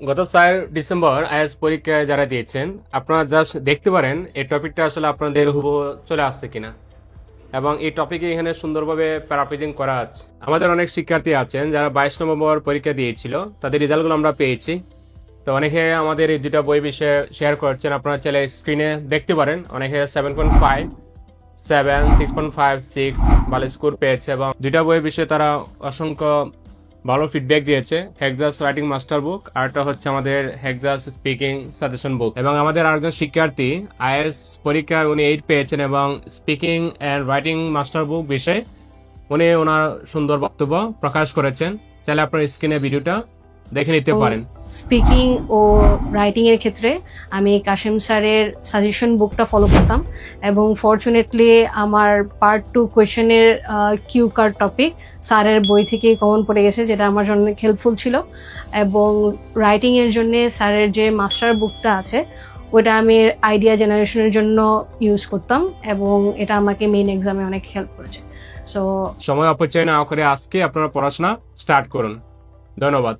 গত চার December is পরীক্ষায় যারা দিয়েছেন, আপনারা জাস্ট দেখতে পারেন এই টপিকটা আসলে আপনাদের হুব চলে আসছে কিনা। এবং এই টপিকে এখানে সুন্দরভাবে প্যারাফ্রেজিং করা আছে। আমাদের অনেক শিক্ষার্থী আছেন যারা বাইশ নভেম্বর পরীক্ষা দিয়েছিল, তাদের রেজাল্টগুলো আমরা পেয়েছি। তো অনেকে আমাদের এই দুটা বই বিষয়ে শেয়ার করছেন, আপনারা চাইলে স্ক্রিনে দেখতে পারেন। অনেকে seven point five seven six point five six ভালো স্কোর পেয়েছে এবং দুইটা বইয়ের বিষয়ে তারা অসংখ্য ভালো ফিডব্যাক দিয়েছে। হেক্সাস রাইটিং মাস্টার বুক আর একটা হচ্ছে আমাদের হেক্সাস স্পিকিং সাজেশন বুক এবং আমাদের আরেকজন শিক্ষার্থী আইএস পরীক্ষায় উনি এইট পেয়েছেন এবং speaking and writing master book বিষয়ে উনি ওনার সুন্দর বক্তব্য প্রকাশ করেছেন। চাইলে আপনার স্ক্রিনে ভিডিওটা দেখে নিতে পারেন। স্পিকিং ও রাইটিং এর ক্ষেত্রে আমি কাশেম স্যারের সাজেশন বুকটা ফলো করতাম এবং ফরচুনেটলি আমার পার্ট টু কোয়েশনের কিউ কার টপিক স্যারের বই থেকেই কমন পড়ে গেছে যেটা আমার জন্য হেল্পফুল ছিল। এবং রাইটিং এর জন্য স্যারের যে মাস্টার বুকটা আছে ওটা আমি আইডিয়া জেনারেশনের জন্য ইউজ করতাম এবং এটা আমাকে মেইন এক্সামে অনেক হেল্প করেছে। সো সময় অপচয় না করে আজকে আপনারা পড়াশোনা স্টার্ট করুন। ধন্যবাদ।